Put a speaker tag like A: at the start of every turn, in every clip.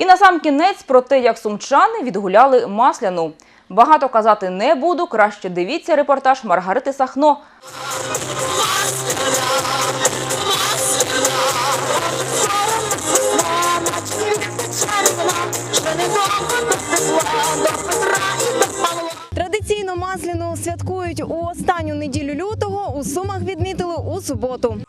A: І на сам кінець про те, як сумчани відгуляли масляну. Багато казати не буду, краще дивіться репортаж Маргарити Сахно.
B: Традиційно масляну святкують у останню неділю лютого. У сумах відмітили у суботу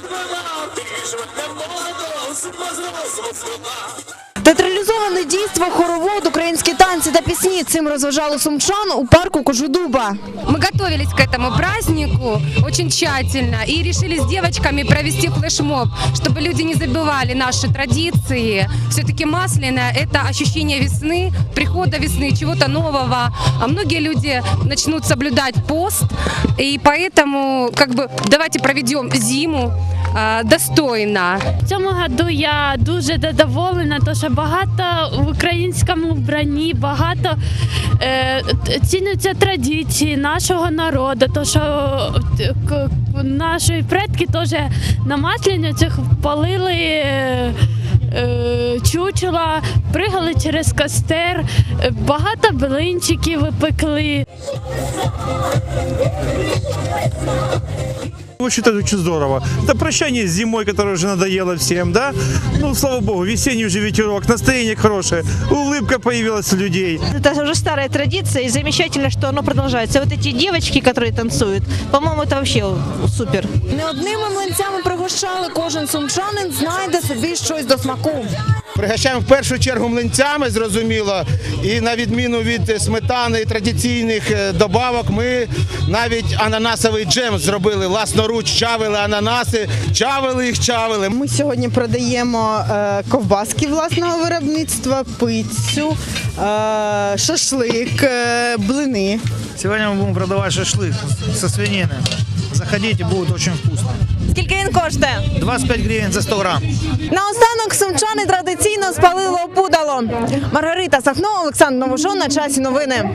B: підбивав, ти ж от не молодо, все позросла слова. Театралізоване дійство, хоровод, українські танці та пісні. Цим розважали сумчан у парку Кожедуба.
C: Мы готовились к этому празднику очень тщательно и решили с девочками провести флешмоб, чтобы люди не забывали наши традиции. Все-таки масляное – это ощущение весны, прихода весны, чего-то нового. А многие люди начнут соблюдать пост, и поэтому как бы давайте проведем зиму э, достойно.
D: В цьому году я дуже задоволена, тому що багато в українському вбранні, багато е, цінуються традиції нашого народу, то що е, наші предки теж на масляницях палили. Е, е, Чучела, пригали через костер, е, багато блинчиків випекли.
E: Я считаю, очень здорово. Это прощание с зимой, которая уже надоела всем, да? Ну, слава богу, весенний уже ветерок, настроение хорошее, улыбка появилась у людей.
F: Это уже старая традиция, и замечательно, что оно продолжается. Вот эти девочки, которые танцуют, по-моему, это вообще супер.
B: Не одними млинцями пригощали. Кожен сумчанин знайде собі щось до смаку.
G: Пригощаємо в першу чергу млинцями, зрозуміло. І на відміну від е, сметани і традиційних е, добавок, ми навіть ананасовий джем зробили власноруч, чавили ананаси, чавили їх, чавили.
H: Ми сьогодні продаємо е, ковбаски власного виробництва, пиццю, е, шашлик, е, блини.
I: Сегодня мы будем продавать шашлык со свинины. Заходите, будет очень вкусно.
B: Скільки він коштує?
I: 25 гривень за 100 грам.
B: Наостанок сумчани традиційно спалило опудало. Маргарита Сахно, Олександр Новожон на часі новини.